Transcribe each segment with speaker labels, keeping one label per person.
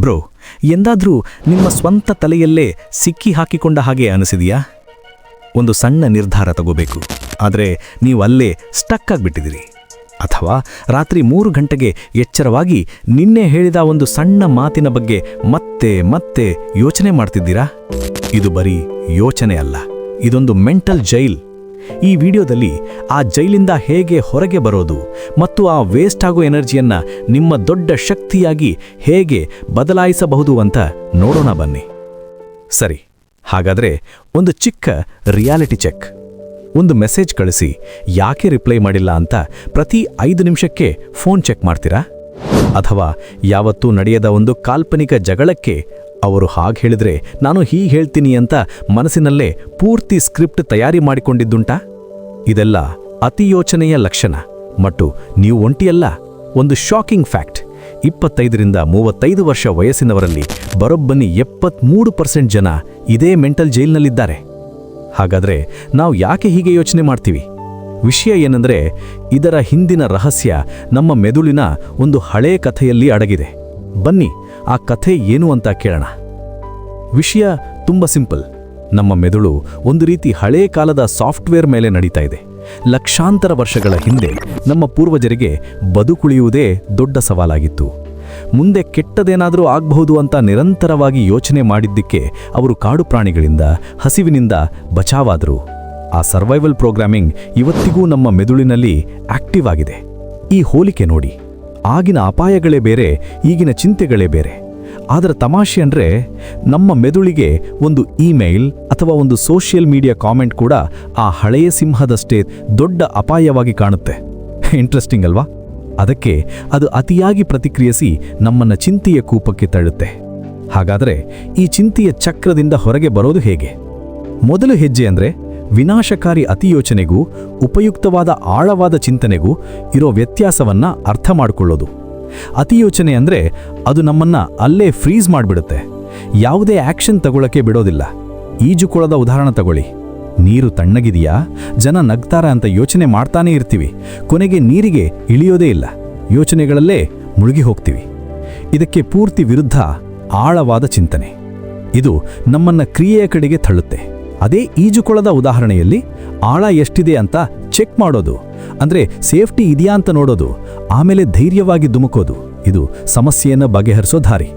Speaker 1: Bro, ಎಂದಾದರೂ ನಿಮ್ಮ ಸ್ವಂತ ತಲೆಯಲ್ಲೇ ಸಿಕ್ಕಿ ಹಾಕಿಕೊಂಡ ಹಾಗೆ ಅನಿಸಿದೆಯಾ? ಒಂದು ಸಣ್ಣ ನಿರ್ಧಾರ ತಗೋಬೇಕು. ಆದರೆ ನೀವು ಅಲ್ಲೇ ಸ್ಟಕ್ ಆಗಿಬಿಟ್ಟಿದ್ದೀರಿ. ಅಥವಾ ರಾತ್ರಿ ಮೂರು ಗಂಟೆಗೆ ಎಚ್ಚರವಾಗಿ ನಿನ್ನೆ ಹೇಳಿದ ಒಂದು ಸಣ್ಣ ಮಾತಿನ ಬಗ್ಗೆ ಮತ್ತೆ ಮತ್ತೆ ಯೋಚನೆ ಮಾಡ್ತಿದ್ದೀರಾ? ಇದು ಬರೀ ಯೋಚನೆ ಅಲ್ಲ. ಇದೊಂದು ಮೆಂಟಲ್ ಜೈಲ್ ಈ ವಿಡಿಯೋದಲ್ಲಿ ಆ ಜೈಲಿಂದ ಹೇಗೆ ಹೊರಗೆ ಬರೋದು ಮತ್ತು ಆ ವೇಸ್ಟ್ ಆಗೋ ಎನರ್ಜಿಯನ್ನ ನಿಮ್ಮ ದೊಡ್ಡ ಶಕ್ತಿಯಾಗಿ ಹೇಗೆ ಬದಲಾಯಿಸಬಹುದು ಅಂತ ನೋಡೋಣ ಬನ್ನಿ. ಸರಿ, ಹಾಗಾದ್ರೆ ಒಂದು ಚಿಕ್ಕ ರಿಯಾಲಿಟಿ ಚೆಕ್ ಒಂದು ಮೆಸೇಜ್ ಕಳಿಸಿ, ಯಾಕೆ ರಿಪ್ಲೈ ಮಾಡಿಲ್ಲ ಅಂತ ಪ್ರತಿ ಐದು ನಿಮಿಷಕ್ಕೆ ಫೋನ್ ಚೆಕ್ ಮಾಡ್ತೀರಾ? ಅಥವಾ ಯಾವತ್ತೂ ನಡೆಯದ ಒಂದು ಕಾಲ್ಪನಿಕ ಜಗಳಕ್ಕೆ ಅವರು ಹಾಗೆ ಹೇಳಿದ್ರೆ, ನಾನು ಹೀಗೆ ಹೇಳ್ತೀನಿ ಅಂತ ಮನಸ್ಸಿನಲ್ಲೇ ಪೂರ್ತಿ ಸ್ಕ್ರಿಪ್ಟ್ ತಯಾರಿ ಮಾಡಿಕೊಂಡಿದ್ದುಂಟಾ? ಇದೆಲ್ಲ ಅತಿಯೋಚನೆಯ ಲಕ್ಷಣ. ಮತ್ತು ನೀವು ಒಂಟಿಯಲ್ಲ, ಒಂದು ಶಾಕಿಂಗ್ ಫ್ಯಾಕ್ಟ್. ಇಪ್ಪತ್ತೈದರಿಂದ ಮೂವತ್ತೈದು ವರ್ಷ ವಯಸ್ಸಿನವರಲ್ಲಿ ಬರೋಬ್ಬನಿ ಎಪ್ಪತ್ಮೂರು ಪರ್ಸೆಂಟ್ ಜನ ಇದೇ ಮೆಂಟಲ್ ಜೈಲ್ನಲ್ಲಿದ್ದಾರೆ. ಹಾಗಾದ್ರೆ ನಾವು ಯಾಕೆ ಹೀಗೆ ಯೋಚನೆ ಮಾಡ್ತೀವಿ? ವಿಷಯ ಏನಂದ್ರೆ, ಇದರ ಹಿಂದಿನ ರಹಸ್ಯ ನಮ್ಮ ಮೆದುಳಿನ ಒಂದು ಹಳೇ ಕಥೆಯಲ್ಲಿ ಅಡಗಿದೆ. ಬನ್ನಿ ಆ ಕಥೆ ಏನು ಅಂತ ಕೇಳೋಣ. ವಿಷಯ ತುಂಬ ಸಿಂಪಲ್. ನಮ್ಮ ಮೆದುಳು ಒಂದು ರೀತಿ ಹಳೇ ಕಾಲದ ಸಾಫ್ಟ್ವೇರ್ ಮೇಲೆ ನಡೀತಾ ಇದೆ. ಲಕ್ಷಾಂತರ ವರ್ಷಗಳ ಹಿಂದೆ ನಮ್ಮ ಪೂರ್ವಜರಿಗೆ ಬದುಕುಳಿಯುವುದೇ ದೊಡ್ಡ ಸವಾಲಾಗಿತ್ತು. ಮುಂದೆ ಕೆಟ್ಟದೇನಾದರೂ ಆಗಬಹುದು ಅಂತ ನಿರಂತರವಾಗಿ ಯೋಚನೆ ಮಾಡಿದ್ದಕ್ಕೆ ಅವರು ಕಾಡು ಪ್ರಾಣಿಗಳಿಂದ, ಹಸಿವಿನಿಂದ ಬಚಾವಾದರು. ಆ ಸರ್ವೈವಲ್ ಪ್ರೋಗ್ರಾಮಿಂಗ್ ಇವತ್ತಿಗೂ ನಮ್ಮ ಮೆದುಳಿನಲ್ಲಿ ಆಕ್ಟಿವ್ ಆಗಿದೆ. ಈ ಹೋಲಿಕೆ ನೋಡಿ. ಆಗಿನ ಅಪಾಯಗಳೇ ಬೇರೆ, ಈಗಿನ ಚಿಂತೆಗಳೇ ಬೇರೆ. ಅದರ ತಮಾಷೆ ಅಂದರೆ ನಮ್ಮ ಮೆದುಳಿಗೆ ಒಂದು ಇಮೇಲ್ ಅಥವಾ ಒಂದು ಸೋಷಿಯಲ್ ಮೀಡಿಯಾ ಕಾಮೆಂಟ್ ಕೂಡ ಆ ಹಳೆಯ ಸಿಂಹದಷ್ಟೇ ದೊಡ್ಡ ಅಪಾಯವಾಗಿ ಕಾಣುತ್ತೆ. ಇಂಟ್ರೆಸ್ಟಿಂಗ್ ಅಲ್ವಾ? ಅದಕ್ಕೆ ಅದು ಅತಿಯಾಗಿ ಪ್ರತಿಕ್ರಿಯಿಸಿ ನಮ್ಮನ್ನ ಚಿಂತೆಯ ಕೂಪಕ್ಕೆ ತಳ್ಳುತ್ತೆ. ಹಾಗಾದರೆ ಈ ಚಿಂತೆಯ ಚಕ್ರದಿಂದ ಹೊರಗೆ ಬರೋದು ಹೇಗೆ? ಮೊದಲು ಹೆಜ್ಜೆ ಅಂದರೆ ವಿನಾಶಕಾರಿ ಅತಿಯೋಚನೆಗೂ ಉಪಯುಕ್ತವಾದ ಆಳವಾದ ಚಿಂತನೆಗೂ ಇರೋ ವ್ಯತ್ಯಾಸವನ್ನ ಅರ್ಥ ಮಾಡಿಕೊಳ್ಳೋದು. ಅತಿಯೋಚನೆ ಅಂದರೆ ಅದು ನಮ್ಮನ್ನ ಅಲ್ಲೇ ಫ್ರೀಸ್ ಮಾಡಿಬಿಡುತ್ತೆ. ಯಾವುದೇ ಆಕ್ಷನ್ ತಗೊಳ್ಳೋಕ್ಕೆ ಬಿಡೋದಿಲ್ಲ. ಈಜುಕೊಳದ ಉದಾಹರಣೆ ತಗೊಳ್ಳಿ. ನೀರು ತಣ್ಣಗಿದೆಯಾ? ಜನ ನಗ್ತಾರ ಅಂತ ಯೋಚನೆ ಮಾಡ್ತಾನೇ ಇರ್ತೀವಿ. ಕೊನೆಗೆ ನೀರಿಗೆ ಇಳಿಯೋದೇ ಇಲ್ಲ. ಯೋಚನೆಗಳಲ್ಲೇ ಮುಳುಗಿ ಹೋಗ್ತೀವಿ. ಇದಕ್ಕೆ ಪೂರ್ತಿ ವಿರುದ್ಧ ಆಳವಾದ ಚಿಂತನೆ. ಇದು ನಮ್ಮನ್ನ ಕ್ರಿಯೆಯ ಕಡೆಗೆ ತಳ್ಳುತ್ತೆ. ಅದೇ ಈಜುಕೊಳದ ಉದಾಹರಣೆಯಲ್ಲಿ ಆಳ ಎಷ್ಟಿದೆ ಅಂತ ಚೆಕ್ ಮಾಡೋದು. ಅಂದ್ರೆ ಸೇಫ್ಟಿ ಇದೆಯಾ ಅಂತ ನೋಡೋದು. ಆಮೇಲೆ ಧೈರ್ಯವಾಗಿ ಧುಮುಕೋದು. ಇದು ಸಮಸ್ಯೆಯನ್ನು ಬಗೆಹರಿಸೋ ದಾರಿ.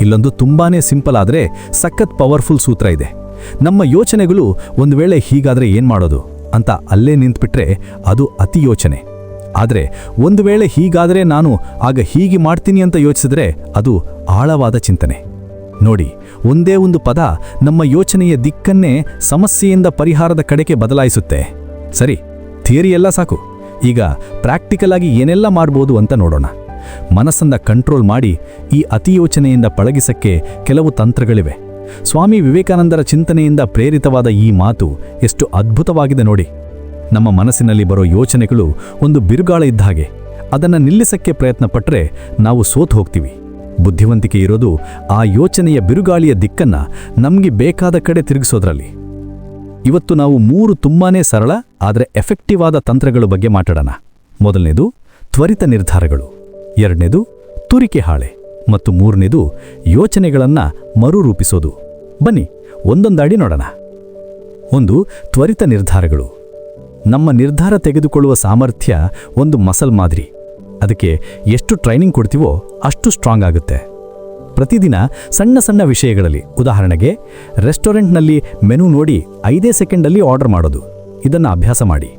Speaker 1: ಇಲ್ಲೊಂದು ತುಂಬಾನೇ ಸಿಂಪಲ್ ಆದರೆ ಸಖತ್ ಪವರ್ಫುಲ್ ಸೂತ್ರ ಇದೆ. ನಮ್ಮ ಯೋಚನೆಗಳು ಒಂದು ವೇಳೆ ಹೀಗಾದ್ರೆ ಏನು ಮಾಡೋದು ಅಂತ ಅಲ್ಲೇ ನಿಂತ್ಬಿಟ್ರೆ ಅದು ಅತಿ ಯೋಚನೆ. ಆದರೆ ಒಂದು ವೇಳೆ ಹೀಗಾದರೆ ನಾನು ಆಗ ಹೀಗೆ ಮಾಡ್ತೀನಿ ಅಂತ ಯೋಚಿಸಿದ್ರೆ ಅದು ಆಳವಾದ ಚಿಂತನೆ. ನೋಡಿ, ಒಂದೇ ಒಂದು ಪದ ನಮ್ಮ ಯೋಚನೆಯ ದಿಕ್ಕನ್ನೇ ಸಮಸ್ಯೆಯಿಂದ ಪರಿಹಾರದ ಕಡೆಗೆ ಬದಲಾಯಿಸುತ್ತೆ. ಸರಿ, ಥಿಯರಿ ಎಲ್ಲ ಸಾಕು. ಈಗ ಪ್ರಾಕ್ಟಿಕಲ್ ಆಗಿ ಏನೆಲ್ಲ ಮಾಡ್ಬೋದು ಅಂತ ನೋಡೋಣ. ಮನಸ್ಸನ್ನ ಕಂಟ್ರೋಲ್ ಮಾಡಿ ಈ ಅತಿಯೋಚನೆಯಿಂದ ಪಳಗಿಸಕ್ಕೆ ಕೆಲವು ತಂತ್ರಗಳಿವೆ. ಸ್ವಾಮಿ ವಿವೇಕಾನಂದರ ಚಿಂತನೆಯಿಂದ ಪ್ರೇರಿತವಾದ ಈ ಮಾತು ಎಷ್ಟು ಅದ್ಭುತವಾಗಿದೆ ನೋಡಿ. ನಮ್ಮ ಮನಸ್ಸಿನಲ್ಲಿ ಬರೋ ಯೋಚನೆಗಳು ಒಂದು ಬಿರುಗಾಳ ಇದ್ದ ಹಾಗೆ. ಅದನ್ನು ನಿಲ್ಲಿಸಕ್ಕೆ ಪ್ರಯತ್ನ ಪಟ್ಟರೆ ನಾವು ಸೋತು ಹೋಗ್ತೀವಿ. ಬುದ್ಧಿವಂತಿಕೆ ಇರೋದು ಆ ಯೋಚನೆಯ ಬಿರುಗಾಳಿಯ ದಿಕ್ಕನ್ನ ನಮಗೆ ಬೇಕಾದ ಕಡೆ ತಿರುಗಿಸೋದ್ರಲ್ಲಿ. ಇವತ್ತು ನಾವು ಮೂರು ತುಂಬಾನೇ ಸರಳ, ಆದರೆ ಎಫೆಕ್ಟಿವ್ ಆದ ತಂತ್ರಗಳ ಬಗ್ಗೆ ಮಾತಾಡೋಣ. ಮೊದಲನೇದು, ತ್ವರಿತ ನಿರ್ಧಾರಗಳು. ಎರಡನೇದು, ತುರಿಕೆ ಹಾಳೆ. ಮತ್ತು ಮೂರನೇದು, ಯೋಚನೆಗಳನ್ನ ಮರುರೂಪಿಸೋದು. ಬನ್ನಿ, ಒಂದೊಂದಾಡಿ ನೋಡೋಣ. ಒಂದು, ತ್ವರಿತ ನಿರ್ಧಾರಗಳು. ನಮ್ಮ ನಿರ್ಧಾರ ತೆಗೆದುಕೊಳ್ಳುವ ಸಾಮರ್ಥ್ಯ ಒಂದು ಮಸಲ್ ಮಾದರಿ. ಅದಕ್ಕೆ ಎಷ್ಟು ಟ್ರೈನಿಂಗ್ ಕೊಡ್ತೀವೋ ಅಷ್ಟು ಸ್ಟ್ರಾಂಗ್ ಆಗುತ್ತೆ. ಪ್ರತಿದಿನ ಸಣ್ಣ ಸಣ್ಣ ವಿಷಯಗಳಲ್ಲಿ, ಉದಾಹರಣೆಗೆ ರೆಸ್ಟೋರೆಂಟ್ನಲ್ಲಿ ಮೆನು ನೋಡಿ ಐದೇ ಸೆಕೆಂಡಲ್ಲಿ ಆರ್ಡರ್ ಮಾಡೋದು. ಇದನ್ನು ಅಭ್ಯಾಸ ಮಾಡಿ.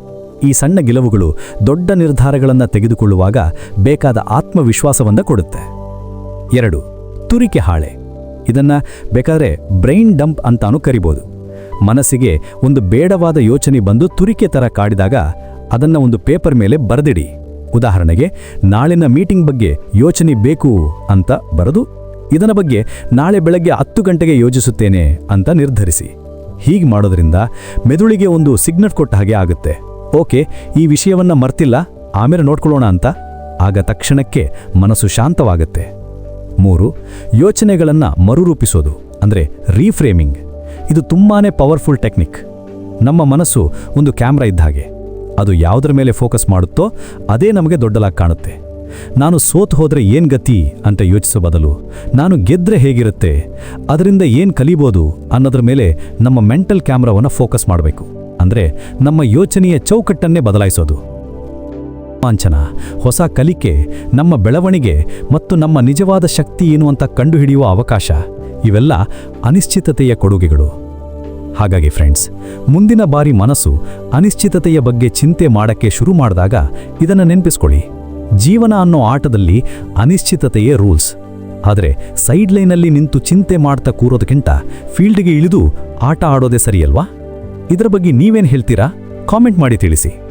Speaker 1: ಈ ಸಣ್ಣ ಗೆಲುವುಗಳು ದೊಡ್ಡ ನಿರ್ಧಾರಗಳನ್ನು ತೆಗೆದುಕೊಳ್ಳುವಾಗ ಬೇಕಾದ ಆತ್ಮವಿಶ್ವಾಸವನ್ನು ಕೊಡುತ್ತೆ. ಎರಡು, ತುರಿಕೆ ಹಾಳೆ. ಇದನ್ನ ಬೇಕಾದರೆ ಬ್ರೈನ್ ಡಂಪ್ ಅಂತಾನೂ ಕರಿಬೋದು. ಮನಸ್ಸಿಗೆ ಒಂದು ಬೇಡವಾದ ಯೋಚನೆ ಬಂದು ತುರಿಕೆ ಥರ ಕಾಡಿದಾಗ ಅದನ್ನ ಒಂದು ಪೇಪರ್ ಮೇಲೆ ಬರೆದಿಡಿ. ಉದಾಹರಣೆಗೆ, ನಾಳಿನ ಮೀಟಿಂಗ್ ಬಗ್ಗೆ ಯೋಚನೆ ಬೇಕು ಅಂತ ಬರೆದು ಇದನ ಬಗ್ಗೆ ನಾಳೆ ಬೆಳಗ್ಗೆ ಹತ್ತು ಗಂಟೆಗೆ ಯೋಜಿಸುತ್ತೇನೆ ಅಂತ ನಿರ್ಧರಿಸಿ. ಹೀಗೆ ಮಾಡೋದ್ರಿಂದ ಮೆದುಳಿಗೆ ಒಂದು ಸಿಗ್ನಲ್ ಕೊಟ್ಟ ಹಾಗೆ ಆಗುತ್ತೆ. ಓಕೆ, ಈ ವಿಷಯವನ್ನ ಮರ್ತಿಲ್ಲ, ಆಮೇಲೆ ನೋಡ್ಕೊಳ್ಳೋಣ ಅಂತ. ಆಗ ತಕ್ಷಣಕ್ಕೆ ಮನಸ್ಸು ಶಾಂತವಾಗುತ್ತೆ. ಮೂರು, ಯೋಚನೆಗಳನ್ನು ಮರುರೂಪಿಸೋದು, ಅಂದರೆ ರೀಫ್ರೇಮಿಂಗ್ ಇದು ತುಂಬಾನೇ ಪವರ್ಫುಲ್ ಟೆಕ್ನಿಕ್ ನಮ್ಮ ಮನಸ್ಸು ಒಂದು ಕ್ಯಾಮ್ರಾ ಇದ್ದ ಹಾಗೆ. ಅದು ಯಾವುದರ ಮೇಲೆ ಫೋಕಸ್ ಮಾಡುತ್ತೋ ಅದೇ ನಮಗೆ ದೊಡ್ಡಲಾಗಿ ಕಾಣುತ್ತೆ.
Speaker 2: ನಾನು ಸೋತು ಹೋದರೆ ಏನು ಗತಿ ಅಂತ ಯೋಚಿಸೋ ಬದಲು ನಾನು ಗೆದ್ರೆ ಹೇಗಿರುತ್ತೆ, ಅದರಿಂದ ಏನು ಕಲಿಬೋದು ಅನ್ನೋದ್ರ ಮೇಲೆ ನಮ್ಮ ಮೆಂಟಲ್ ಕ್ಯಾಮ್ರಾವನ್ನು ಫೋಕಸ್ ಮಾಡಬೇಕು. ಅಂದ್ರೆ ನಮ್ಮ ಯೋಚನೆಯ ಚೌಕಟ್ಟನ್ನೇ ಬದಲಾಯಿಸೋದು. ರೋಮಾಂಚನ, ಹೊಸ ಕಲಿಕೆ, ನಮ್ಮ ಬೆಳವಣಿಗೆ ಮತ್ತು ನಮ್ಮ ನಿಜವಾದ ಶಕ್ತಿ ಏನು ಅಂತ ಕಂಡುಹಿಡಿಯುವ ಅವಕಾಶ, ಇವೆಲ್ಲ ಅನಿಶ್ಚಿತತೆಯ ಕೊಡುಗೆಗಳು. ಹಾಗಾಗಿ ಫ್ರೆಂಡ್ಸ್ ಮುಂದಿನ ಬಾರಿ ಮನಸ್ಸು ಅನಿಶ್ಚಿತತೆಯ ಬಗ್ಗೆ ಚಿಂತೆ ಮಾಡಕ್ಕೆ ಶುರು ಮಾಡಿದಾಗ ಇದನ್ನು ನೆನಪಿಸ್ಕೊಳ್ಳಿ. ಜೀವನ ಅನ್ನೋ ಆಟದಲ್ಲಿ ಅನಿಶ್ಚಿತತೆಯೇ ರೂಲ್ಸ್ ಆದರೆ ಸೈಡ್ ಲೈನಲ್ಲಿ ನಿಂತು ಚಿಂತೆ ಮಾಡ್ತಾ ಕೂರೋದಕ್ಕಿಂತ ಫೀಲ್ಡ್ಗೆ ಇಳಿದು ಆಟ ಆಡೋದೇ ಸರಿಯಲ್ವಾ? ಇದರ ಬಗ್ಗೆ ನೀವೇನು ಹೇಳ್ತೀರಾ? ಕಾಮೆಂಟ್ ಮಾಡಿ ತಿಳಿಸಿ.